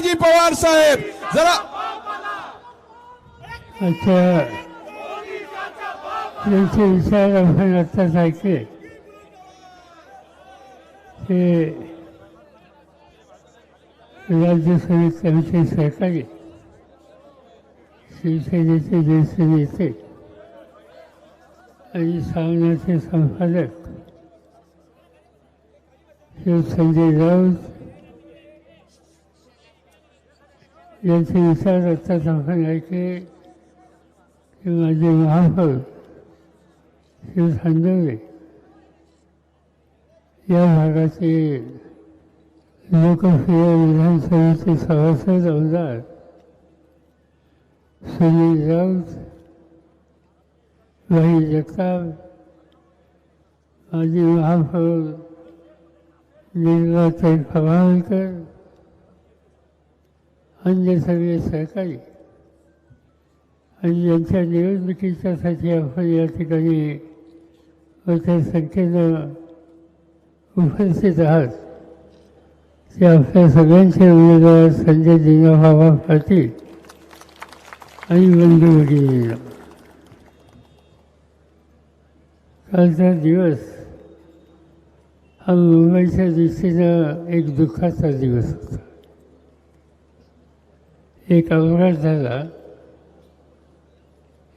अजित पवार साहेब जरा अच्छा. त्यांचे विचार आपण आत्ताच ऐकले. ते राज्यसभेत त्यांचे सहकारी शिवसेनेचे ज्येष्ठ नेते आणि सामनाचे संपादक शिव संजय राऊत यांचे विचार आत्ताच आपण की माझे महापौर शिव खांदवले या भागाचे लोकप्रिय विधानसभेचे सभासद आमदार सुनील राऊत भाई जगताप माजी महापौर निर्मलाताई पवारकर अन्य सगळे सहकारी आणि यांच्या निवडणुकीच्यासाठी आपण या ठिकाणी मोठ्या संख्येनं उपस्थित आहात. ते आपल्या सगळ्यांचे उमेदवार संजय दिनाबाबा पाटील आणि बंधू भगिनींना. कालचा दिवस हा मुंबईच्या दृष्टीनं एक दुःखाचा दिवस होता. एक अपघात झाला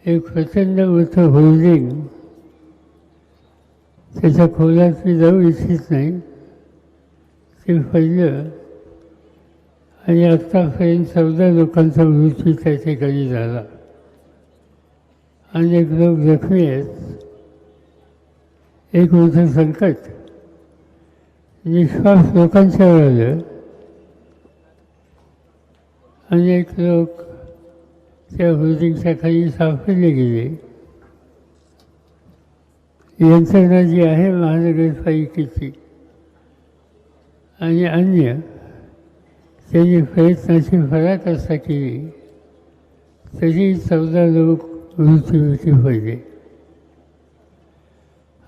एक प्रचंड मोठं होल्डिंग त्याच्या खोलात मी जाऊ इच्छित नाही. ते पडलं आणि आत्तापर्यंत चौदा लोकांचा मृत्यू त्या ठिकाणी झाला. अनेक लोक जखमी आहेत. एक मोठं संकट. निष्पाप लोकांच्यावर आलं अनेक लोक त्या होर्डिंगच्या खाली सापडले गेले. यंत्रणा जी आहे महानगरपालिकेची. आणि अन्य त्यांनी प्रयत्नाची पराकाष्ठा केली. तरी चौदा लोक मृत्यूमुखी पडले.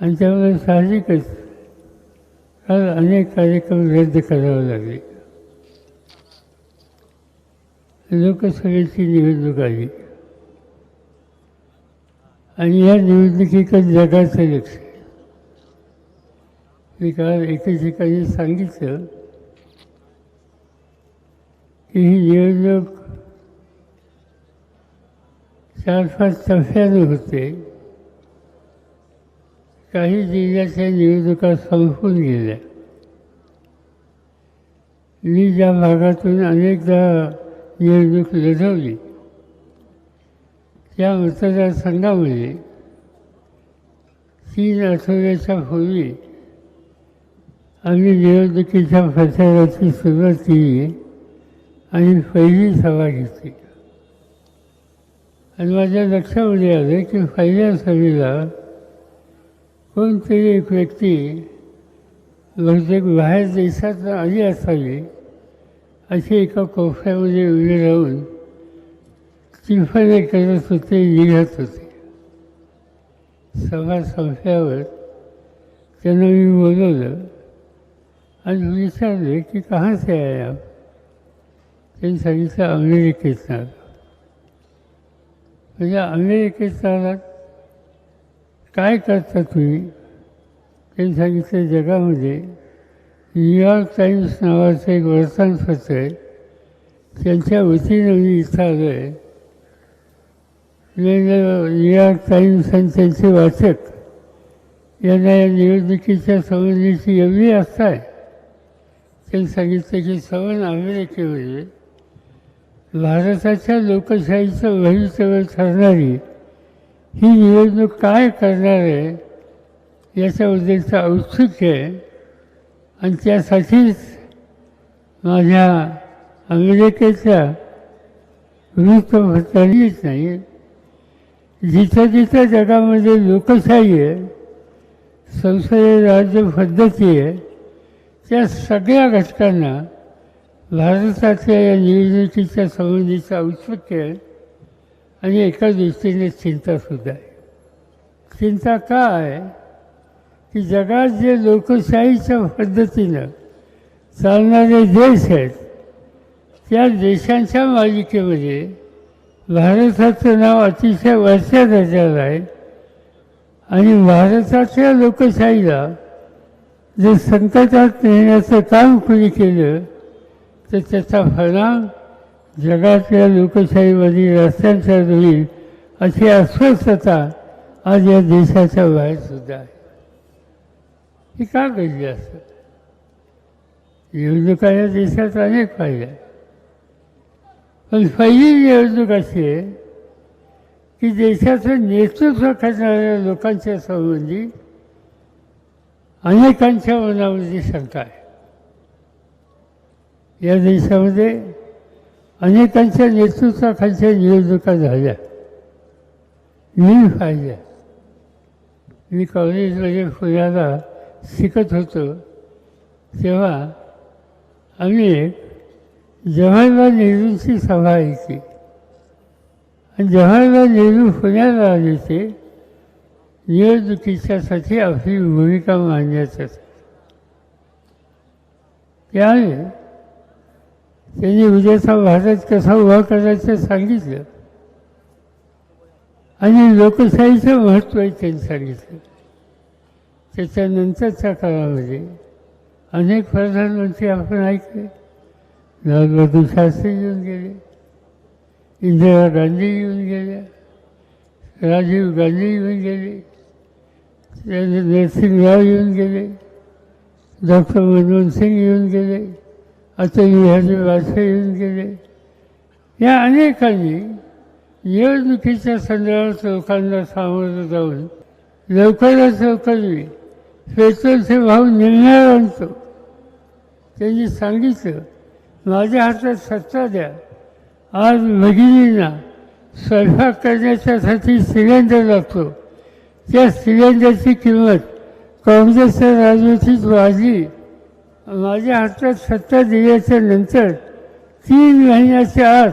आणि त्यामुळे साहजिकच काल अनेक कार्यक्रम रद्द करावे लागले. लोकसभेची निवडणूक आली. आणि या निवडणुकीकडे जगाचं लक्ष. मी काल एके ठिकाणी सांगितलं की ही निवडणूक चार पाच टप्प्यानं होते. काही जिल्ह्याच्या निवडणुका संपून गेल्या. मी ज्या भागातून अनेकदा निवडणूक लढवली. त्या मतदारसंघामध्ये तीन आठवड्याच्या पूर्वी आम्ही निवडणुकीच्या प्रचाराची सुरुवात केली आणि पहिली सभा घेतली. आणि माझ्या लक्षामध्ये आलं की पहिल्या सभेला कोणतरी एक व्यक्ती बहुतेक बाहेर देशात आली असावी अशी एका कोपऱ्यामध्ये उभे राहून चिफने करत होते लिहत होते. सभा संपल्यावर त्यांना मी बोलवलं आणि विचारले की कहाँ से आए आप? त्यांनी सांगितलं अमेरिकेत आलं. म्हणजे अमेरिकेत आलात काय करता तुम्ही? त्यांनी सांगितलं जगामध्ये न्यूयॉर्क टाईम्स नावाचं एक वर्तमानपत्र आहे त्यांच्या वतीनं मी इथं आलो आहे न्यूयॉर्क टाईम्स आणि त्यांचे वाचक यांना या निवडणुकीच्या संबंधीची एवढी आस्था आहे. त्यांनी सांगितलं की सवन अमेरिकेमध्ये भारताच्या लोकशाहीचं भवितव्य ठरणारी ही निवडणूक काय करणार आहे याच्याबद्दलचं औत्सुक्य आहे. आणि त्यासाठीच माझ्या अमेरिकेच्या वृत्तपत्रांनीच नाही. जिथं जिथं जगामध्ये लोकशाही आहे संसदीय राज्य पद्धती आहे त्या सगळ्या घटकांना भारताच्या या निवडणुकीच्या संबंधीचं औत्सुक्य आहे आणि एका दृष्टीने चिंतासुद्धा आहे. चिंता का आहे? की जगात जे लोकशाहीच्या पद्धतीनं चालणारे देश आहेत त्या देशांच्या मालिकेमध्ये भारताचं नाव अतिशय वरच्या दर्जाला आहे. आणि भारताच्या लोकशाहीला जर संकटात नेण्याचं काम कोणी केलं तर त्याचा परिणाम जगातल्या लोकशाहीमध्ये रस्त्यांच्या होईल अशी अस्वस्थता आज या देशाच्या बाहेर सुद्धा आहे. ही का घडली असं निवडणुका या देशात अनेक पाहिल्या पण पहिली निवडणूक अशी आहे की देशाचं नेतृत्व करणाऱ्या लोकांच्या संबंधी अनेकांच्या मनामध्ये शंका आहे. या देशामध्ये अनेकांच्या नेतृत्वाखालच्या निवडणुका झाल्या. मी पाहिल्या मी कॉलेजमध्ये पुण्याला शिकत होतो तेव्हा आम्ही एक जवाहरलाल नेहरूंची सभा येते आणि जवाहरलाल नेहरू पुण्याला आले ते निवडणुकीच्यासाठी आपली भूमिका मांडण्यासाठी त्यामुळे त्यांनी उद्याचा भारत कसा उभा करायचं सांगितलं. आणि लोकशाहीचं महत्त्वही त्यांनी सांगितलं. त्याच्यानंतरच्या काळामध्ये अनेक प्रधानमंत्री आपण ऐकले. लालबहादूर शास्त्री येऊन गेले इंदिरा गांधी येऊन गेल्या राजीव गांधी येऊन गेले नरसिंगराव येऊन गेले डॉक्टर मनमोहन सिंग येऊन गेले अटल बिहारी वाजपेयी येऊन गेले. या अनेकांनी निवडणुकीच्या संदर्भात लोकांना सामोरं जाऊन लवकरात लवकर मी पेट्रोलचे भाव निर्णय आणतो. त्यांनी सांगितलं माझ्या हातात सत्ता द्या. आज भगिनींना स्वयंपाक करण्याच्यासाठी सिलेंडर लागतो. त्या सिलेंडरची किंमत काँग्रेसच्या राजवटीत वाढली. माझ्या हातात सत्ता दिल्याच्या नंतर तीन महिन्याच्या आत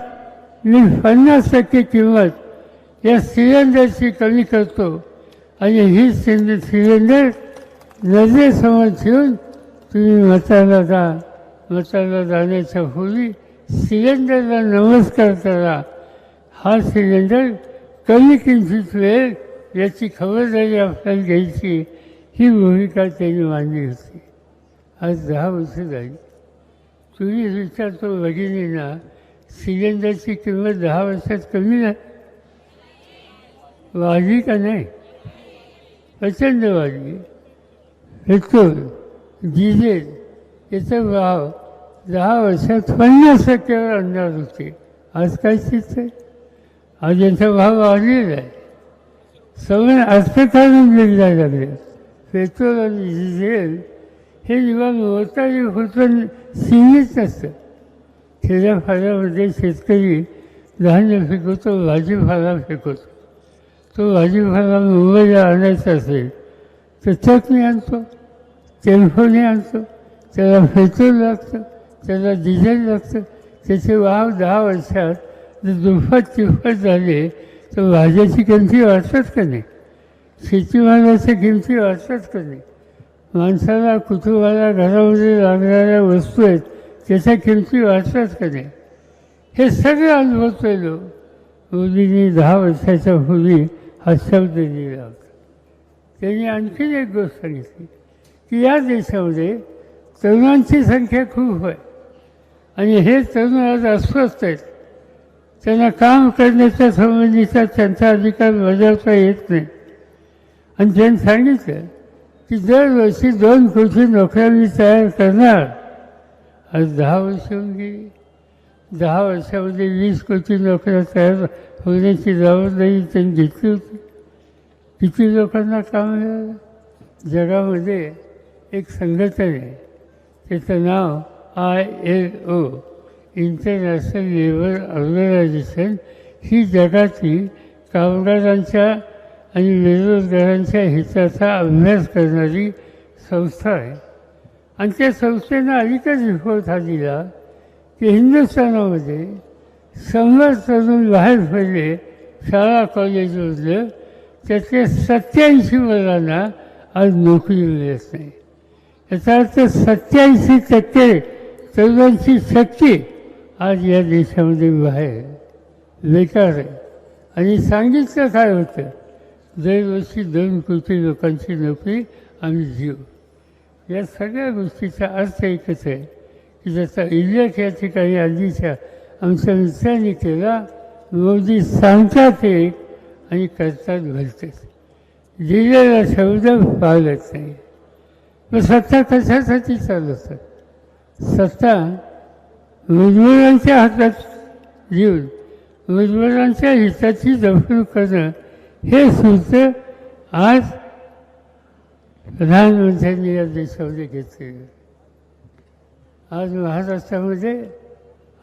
मी पन्नास टक्के किंमत या सिलेंडरची कमी करतो. आणि ही सिलेंडर नजरेसमोर ठेवून तुम्ही मताला जा मताला जाण्याच्या पूर्वी सिलेंडरला नमस्कार करा. हा सिलेंडर कमी किमतीत मिळेल याची खबरदारी आपल्याला घ्यायची ही भूमिका त्यांनी मांडली होती. आज दहा वर्ष झाली. तुम्ही विचारतो भगिनींना सिलेंडरची किंमत दहा वर्षात कमी नाही? वाढली का नाही? प्रचंड वाढली. पेट्रोल डिझेल याचा भाव दहा वर्षात पन्नास टक्क्यावर अंदाज होते. आज काय स्थिती आहे? आज याचा भाव वाढलेला आहे. सगळं अर्थकारण निघायला लागले. पेट्रोल आणि डिझेल हे निवान मोतारी होतं सीमित नसतं खेड्यापाड्यामध्ये शेतकरी धान्य पिकवतो भाजीपाला पिकवतो. तो भाजीपाला मुंबईला आणायचा असेल तर मी आणतो टेलिफोनी आणतो त्याला पेट्रोल लागतं त्याला डिझेल लागतं. त्याचे वाव दहा वर्षात जर दुप्पट तिप्पट झाले तर भाज्याची किमती वाढतात का नाही? शेतीमालाच्या किमती वाढतात का नाही? माणसाला कुटुंबाला घरामध्ये लागणाऱ्या वस्तू आहेत त्याच्या किमती वाढतात का नाही? हे सगळं अनुभवतोय लोक. मोदींनी दहा वर्षाच्या पूर्वी हा शब्द दिला होता. त्यांनी आणखीन एक गोष्ट सांगितली. की या देशामध्ये तरुणांची संख्या खूप आहे. आणि हे तरुण आज अस्वस्थ आहेत. त्यांना काम करण्याच्या संबंधीचा त्यांचा अधिकार बजावता येत नाही. आणि त्यांनी सांगितलं की दरवर्षी दोन कोटी नोकऱ्या मी तयार करणार आज दहा वर्ष होऊन गेली. दहा वर्षामध्ये वीस कोटी नोकऱ्या तयार होण्याची जबाबदारी त्यांनी घेतली होती. किती लोकांना काम मिळालं जगामध्ये एक संघटना आहे. त्याचं नाव I L O international labour organisation ही जगातील कामगारांच्या आणि बेरोजगारांच्या हिताचा अभ्यास करणारी संस्था आहे. आणि त्या संस्थेनं अलीकडे रिपोर्ट हा दिला की हिंदुस्थानामध्ये शंभर तरुण बाहेर पडले शाळा कॉलेजमधलं त्यातल्या सत्याऐंशी मुलांना आज नोकरी मिळत नाही. याचा अर्थ सत्याऐंशी टक्के तरुणांची शक्ती आज या देशामध्ये बाहेर बेकार आहे. आणि सांगितलं काय होतं? दरवर्षी दोन कोटी लोकांची नोकरी आम्ही जीव या सगळ्या गोष्टीचा अर्थ एकच आहे की जसा इल्लत या ठिकाणी आधीच्या आमच्या मित्रांनी केला मोदी सांगतात एक आणि करतात भलतेच दिलेला शब्द पाळत नाही. मग सत्ता कशासाठी चालवतात? सत्ता मजूरांच्या हातात देऊन मजूरांच्या हिताची जपणूक करणं हे सूत्र आज प्रधानमंत्र्यांनी या देशामध्ये घेतलेलं आज महाराष्ट्रामध्ये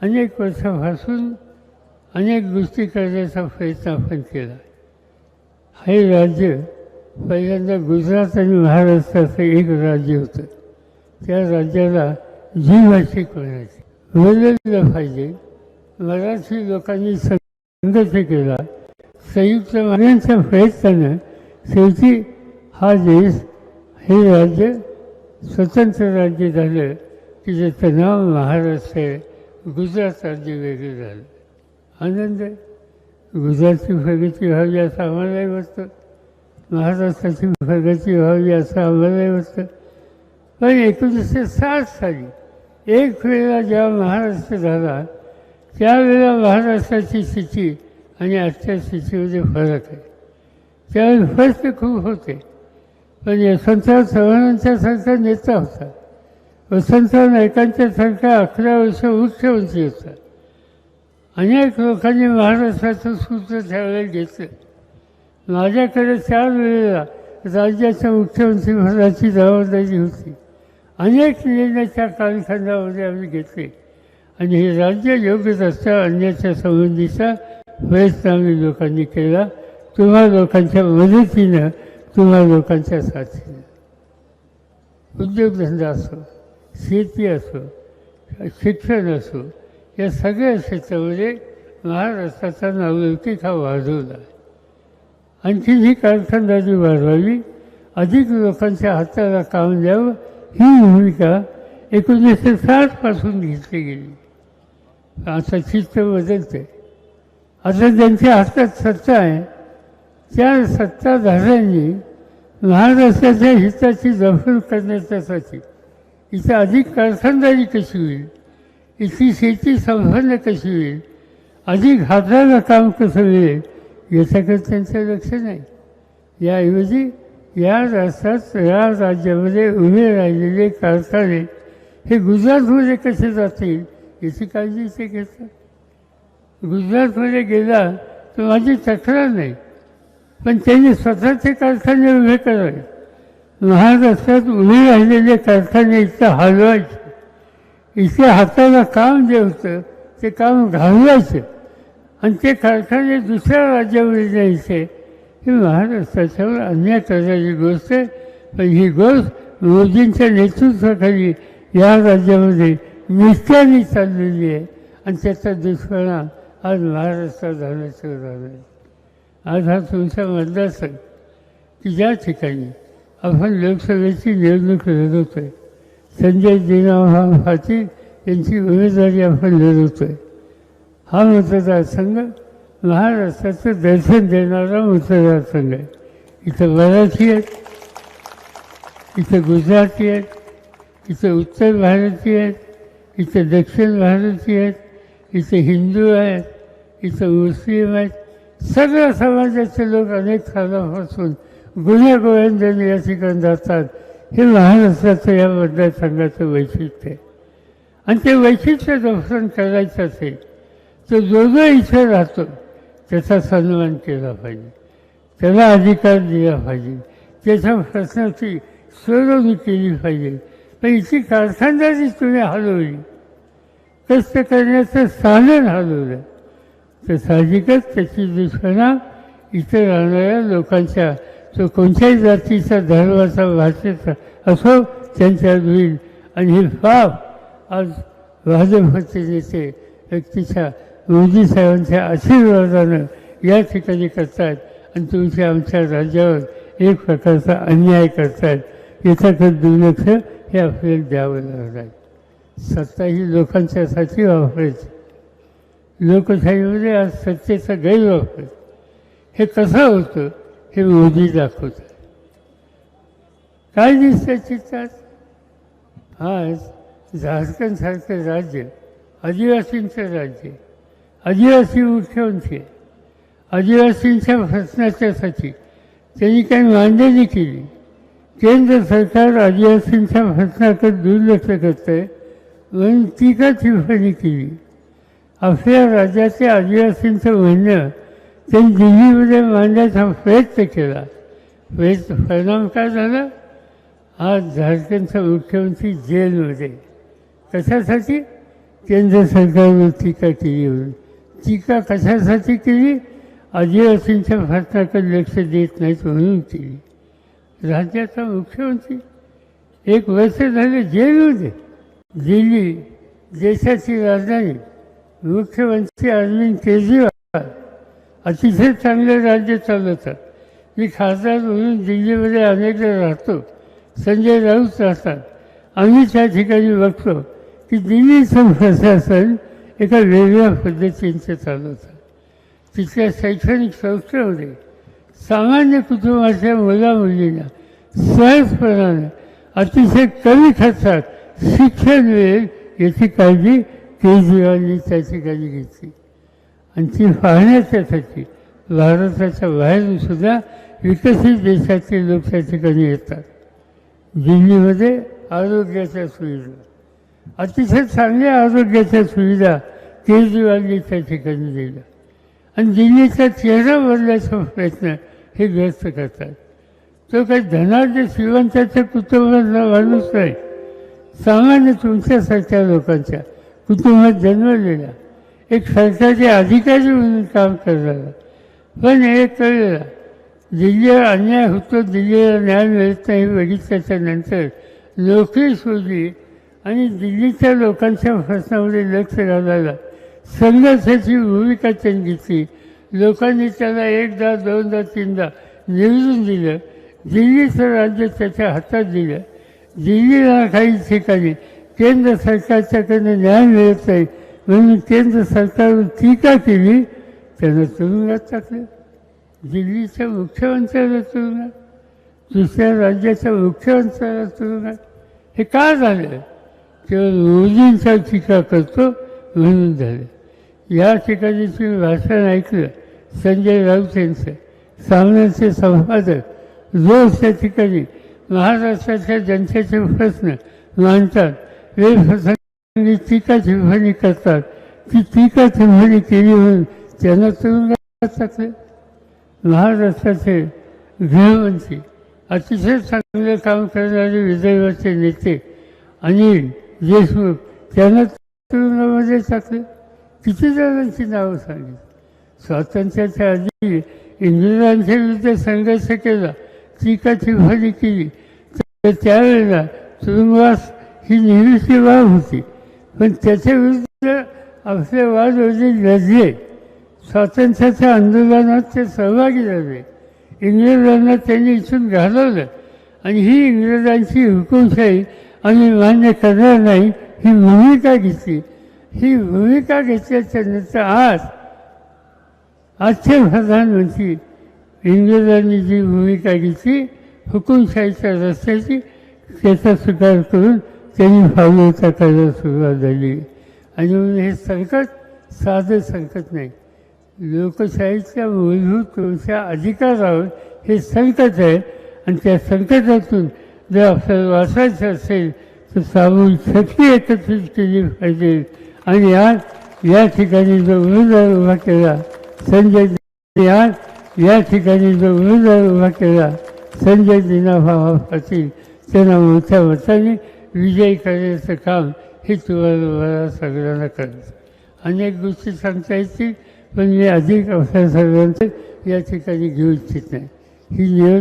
अनेक वर्षापासून अनेक गोष्टी करण्याचा प्रयत्न आपण केला. हे राज्य पहिल्यांदा गुजरात आणि महाराष्ट्राचं एक राज्य होतं. त्या राज्याला जीवाशी कोणाची बदललं पाहिजे. मराठी लोकांनी संघर्ष केला संयुक्त मान्यांच्या प्रयत्नानं शेवटी हा देश हे राज्य स्वतंत्र राज्य झालं की ज्याचं नाव महाराष्ट्र आहे गुजरात राज्य वेगळं झालं. आनंद? विद्यार्थी गुजरातची प्रगती व्हावी असं आम्हालाही वाटतं. महाराष्ट्राची प्रगती व्हावी असं आम्हालाही वाटतं. पण एकोणीसशे साठ साली एक वेळेला जेव्हा महाराष्ट्र झाला त्यावेळेला महाराष्ट्राची स्थिती आणि आजच्या स्थितीमध्ये फरक आहे. त्यावेळी फर्स्ट खूप होते. पण यशवंतराव चव्हाणांच्यासारखा नेता होता. वसंतराव नाईकांच्यासारखा अकरा वर्ष मुख्यमंत्री होता अनेक लोकांनी महाराष्ट्राचं सूत्र त्यावेळेला घेतलं. माझ्याकडे चार वेळेला राज्याच्या मुख्यमंत्रीपदाची जबाबदारी होती. अनेक निर्णय त्या कालखंडामध्ये आम्ही घेतले. आणि हे राज्य योग्य रस्ता आणण्याच्या संबंधीचा प्रयत्न आम्ही लोकांनी केला. तुम्हा लोकांच्या मदतीनं तुम्हा लोकांच्या साथीनं. उद्योगधंदा असो शेती असो शिक्षण असो या सगळ्या क्षेत्रामध्ये महाराष्ट्राचा नावलौकिक हा वाढवला आणखी ही कारखानदारी वाढवावी अधिक लोकांच्या हाताला काम द्यावं ही भूमिका एकोणीसशे साठपासून घेतली गेली. आता चित्र बदलते. आता ज्यांच्या हातात सत्ता आहे त्या सत्ताधाऱ्यांनी महाराष्ट्राच्या हिताची जपणूक करण्याच्यासाठी इथं अधिक कारखानदारी कशी होईल? इथली शेती संपन्न कशी होईल अधिक घाबरायला काम कसं मिळेल याच्याकडे त्यांचं लक्ष नाही. याऐवजी या राष्ट्रात या राज्यामध्ये उभे राहिलेले कारखाने हे गुजरातमध्ये कसे जातील याची काळजी ते घेतात. गुजरातमध्ये गेला तर माझी तक्रार नाही पण त्यांनी स्वतःचे कारखाने उभे करावे. महाराष्ट्रात उभे राहिलेले कारखाने इथं हलवायचे. इथे हाताला काम जे होतं ते काम घालवायचं. आणि ते कारखाने दुसऱ्या राज्यामध्ये न्यायचे ही महाराष्ट्राच्यावर अन्याय करण्याची गोष्ट आहे. पण ही गोष्ट मोदींच्या नेतृत्वाखाली या राज्यामध्ये नित्याने चाललेली आहे. आणि त्याचा दुष्परिणाम आज महाराष्ट्रात झाल्याचं झालं आहे. आज हा तुमचा मतदारसंघ की ज्या ठिकाणी आपण लोकसभेची निवडणूक लढवतो आहे संजय दिनाव फाती यांची उमेदवारी आपण लढवतो आहे हा मतदारसंघ महाराष्ट्राचं दर्शन देणारा मतदारसंघ आहे. इथं मराठी आहेत इथं गुजराती आहेत इथं उत्तर भारतीय आहेत इथं दक्षिण भारतीय आहेत इथं हिंदू आहेत इथं मुस्लिम आहेत. सगळ्या समाजाचे लोक अनेक कालापासून गुन्हे या ठिकाणी जातात. हे महाराष्ट्राचं या मतदारसंघाचं वैशिष्ट्य आहे. आणि ते वैशिष्ट्य जपण करायचं असेल तर जो जो इथे राहतो त्याचा सन्मान केला पाहिजे त्याला अधिकार दिला पाहिजे त्याच्या प्रश्नाची सोडवणी केली पाहिजे. पण इथे कारखानदारी तुम्ही हलवली कष्ट करण्याचं साधन हलवलं तर साहजिकच त्याची दुष्पणा इथे राहणाऱ्या लोकांच्या तो कोणत्याही जातीचा धर्माचा भाषेचा असो त्यांच्यात होईल आणि हे पाप आज भाजपचे नेते व्यक्तीच्या मोदी साहेबांच्या आशीर्वादानं या ठिकाणी करतात. आणि तुमच्या आमच्या राज्यावर एक प्रकारचा अन्याय करतात. याच्याकडे दुर्लक्ष हे आपल्याला द्यावं लागणार. सत्ता ही लोकांच्यासाठी वापरायची. लोकशाहीमध्ये आज सत्तेचा गैरवापर. हे कसं होतं? हे मोदी दाखवत काय दिसतं चित्रात? आज झारखंडसारखं राज्य आदिवासींचं राज्य आदिवासी मुख्यमंत्री आदिवासींच्या प्रश्नाच्यासाठी त्यांनी काही मांडणी केली. केंद्र सरकार आदिवासींच्या प्रश्नाकडे दुर्लक्ष करतंय आहे म्हणून टीका टिप्पणी केली. आपल्या राज्याचे आदिवासींचं म्हणणं त्यांनी दिल्लीमध्ये मांडण्याचा प्रयत्न केला. प्रयत्न परिणाम काय झाला आज झारखंडचा मुख्यमंत्री जेलमध्ये. कशासाठी? केंद्र सरकारवर टीका केली होती टीका कशासाठी केली? आदिवासींच्या भारताकडे लक्ष देत नाहीत म्हणून केली. राज्याचा मुख्यमंत्री एक वर्ष झाले जेलमध्ये. दिल्ली देशाची राजधानी मुख्यमंत्री अरविंद केजरीवाल. अतिशय चांगले राज्य चालवतात. मी खासदार म्हणून दिल्लीमध्ये अनेकदा राहतो. संजय राऊत राहतात. आम्ही त्या ठिकाणी बघतो की दिल्लीचं प्रशासन एका वेगळ्या चालत चालवतं. तिथल्या शैक्षणिक संस्थेमध्ये सामान्य कुटुंबाच्या मुलामुलींना सहजपणानं अतिशय कमी खर्चात शिक्षण मिळेल याची काळजी केजरीवालनी त्या ठिकाणी घेतली. आणि ती पाहण्याच्यासाठी भारताच्या बाहेरून सुद्धा विकसित देशातील लोक त्या ठिकाणी येतात. दिल्लीमध्ये आरोग्याच्या सुविधा. अतिशय चांगल्या आरोग्याच्या सुविधा केजरीवालनी त्या ठिकाणी दिल्या. आणि दिल्लीचा चेहरा बदलायचा प्रयत्न हे व्यस्त करतात. तो काही धनाढ्य श्रीमंताच्या कुटुंबातला माणूस नाही. सामान्य तुमच्यासारख्या लोकांच्या कुटुंबात जन्मलेला एक सरकारचे अधिकारी म्हणून काम करणारा. पण हे कळलेला दिल्लीवर अन्याय होतो दिल्लीला न्याय मिळत नाही बघितल्याच्या नंतर नोकरी शोधली आणि दिल्लीच्या लोकांच्या प्रश्नामध्ये लक्ष घालायला संघर्षाची भूमिका त्यांनी घेतली. लोकांनी त्याला एकदा दोनदा तीनदा निवडून दिलं. दिल्लीचं राज्य त्याच्या हातात दिलं. दिल्लीला काही ठिकाणी केंद्र सरकारच्याकडनं न्याय मिळत नाही. म्हणून केंद्र सरकारवर टीका केली त्यांना तुरुंगात टाकलं दिल्लीच्या मुख्यमंत्र्याला तुरुंगात दुसऱ्या राज्याच्या मुख्यमंत्र्याला तुरुंगात हे का झालं केवळ मोदींचा टीका करतो म्हणून झालं या ठिकाणी तुम्ही भाषण ऐकलं संजय राऊत यांचं सामन्याचे संपादक रोज त्या ठिकाणी महाराष्ट्राच्या जनतेचे प्रश्न मांडतात वेळप्रसंगी टीका टिप्पणी करतात? ती टीका टिप्पणी केली म्हणून त्यांना तुरुंगात टाकलं महाराष्ट्राचे गृहमंत्री अतिशय चांगले काम करणारे विदर्भाचे नेते अनिल देशमुख त्यांना तुरुंगामध्ये टाकले. किती जणांची नावं सांगितली? स्वातंत्र्याच्या आधी इंग्रजांच्या विरुद्ध संघर्ष केला. टीका टिप्पणी केली? तर त्यावेळेला तुरुंगवास ही नेहमीची बाब होती. पण त्याच्या विरुद्ध आपले वादविवाद लढले. स्वातंत्र्याच्या आंदोलनात ते सहभागी झाले. इंग्रजांना त्यांनी इथून घालवलं आणि ही इंग्रजांची हुकुमशाही आम्ही मान्य करणार नाही ही भूमिका घेतली. ही भूमिका घेतल्याच्या नंतर आज आजचे प्रधानमंत्री इंग्रजांनी जी भूमिका घेतली हुकुमशाहीच्या रस्त्याची त्याचा स्वीकार करून त्यांनी पावलं करायला सुरुवात झाली. आणि म्हणून हे संकट साधं संकट नाही. लोकशाहीच्या मूलभूत तुमच्या अधिकारावर हे संकट आहे. आणि त्या संकटातून जर आपल्याला वाचायचं असेल तर सामूहिक शक्ती एकत्रित केली पाहिजे. आणि आज या ठिकाणी जो उमेदवार उभा केला संजय आज या ठिकाणी जो उमेदवार उभा केला संजय दिनाभावा पाटील त्यांना मोठ्या मताने विजयी करण्याचं काम हे तुम्हाला सगळ्यांना करायचं. अनेक गोष्टी सांगता येतील पण मी अधिक अवसर सगळ्यांचं या ठिकाणी घेऊ इच्छित नाही. ही निवड